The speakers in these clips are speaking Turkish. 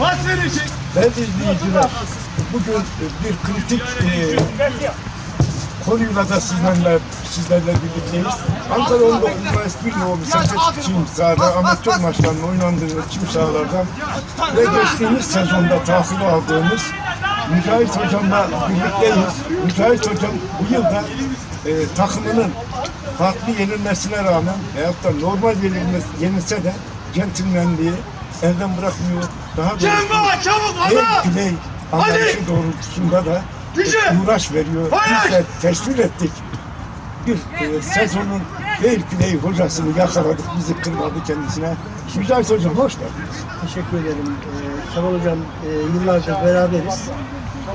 Pas verecek. Değerli izleyiciler, bugün bir kritik e, konuyla da sizlerle, sizlerle birlikteyiz. Ankara 19 Mayıs 1 Nolu Serbest Çim sahada amatör maçlarının oynandığı çim sahalardan ve geçtiğimiz sezonda tahsil aldığımız Mücahit Hocam'la birlikteyiz. Mücahit Hocam bu yılda e, takımının farklı yenilmesine rağmen veyahut da normal yenilmesi, yenilse de centilmenliği elden bırakmıyor. Daha Cemma çabuk hadi. play anlayışı doğrultusunda da Gücü! uğraş veriyor. Biz de teşvik ettik. Bir e, sezonun fair play hocasını yakaladık, bizi kırmadı kendisine. Mücahit Hocam hoş geldiniz. Teşekkür ederim. Ee, Kemal Hocam e, yıllardır beraberiz.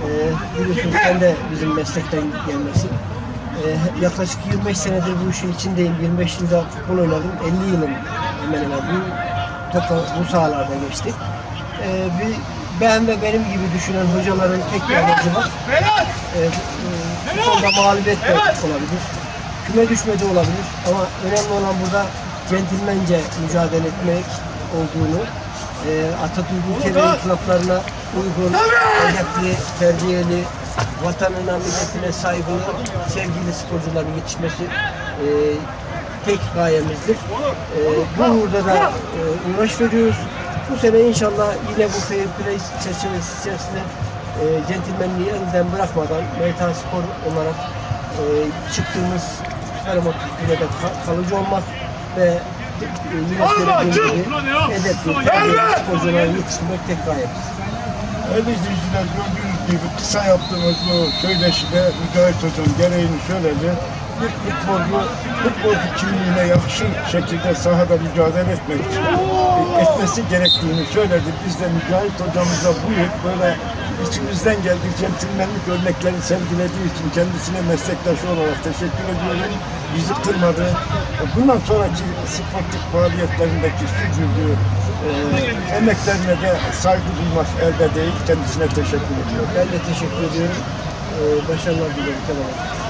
Ee, biliyorsunuz sen de bizim meslekten gelmesin. Ee, yaklaşık 25 senedir bu işin içindeyim. 25 yılda futbol oynadım. 50 yılım hemen hemen bu, topa, bu sahalarda geçti. Ee, bir, ben ve benim gibi düşünen hocaların tek bir amacı var. Ee, e, mağlubiyet de olabilir. Küme düşme de olabilir. Ama önemli olan burada centilmence mücadele etmek olduğunu, e, Atatürk'ün ve inkılaplarına uygun, edepli, terbiyeli, vatanına, milletine saygılı, sevgili sporcuların yetişmesi e, tek gayemizdir. E, bu uğurda da e, uğraş veriyoruz. Bu sene inşallah yine bu fair play çerçevesi içerisinde e, centilmenliği elden bırakmadan Meytan Spor olarak e, çıktığımız Fermat Kulübe'de ka- kalıcı olmak ve söylediğim gibi edepli, terbiyeli sporculara yetiştirmek tek gayemiz. Değerli izleyiciler gördüğünüz gibi kısa yaptığımız bu söyleşide Mücahit Hocam gereğini söyledi. Bir futbolcu, futbolcu kimliğine yakışır şekilde sahada mücadele etmek için e, etmesi gerektiğini söyledi. Biz de Mücahit Hocamıza bu yıl böyle içimizden geldiği centilmenlik örnekleri sergilediği için kendisine meslektaşı olarak teşekkür ediyorum. Bizi kırmadı. Bundan sonraki sportif faaliyetlerindeki sürdürdüğü e, emeklerine de saygı duymak elde değil. Kendisine teşekkür ediyorum. Ben de teşekkür ediyorum. E, başarılar diliyorum Hocam.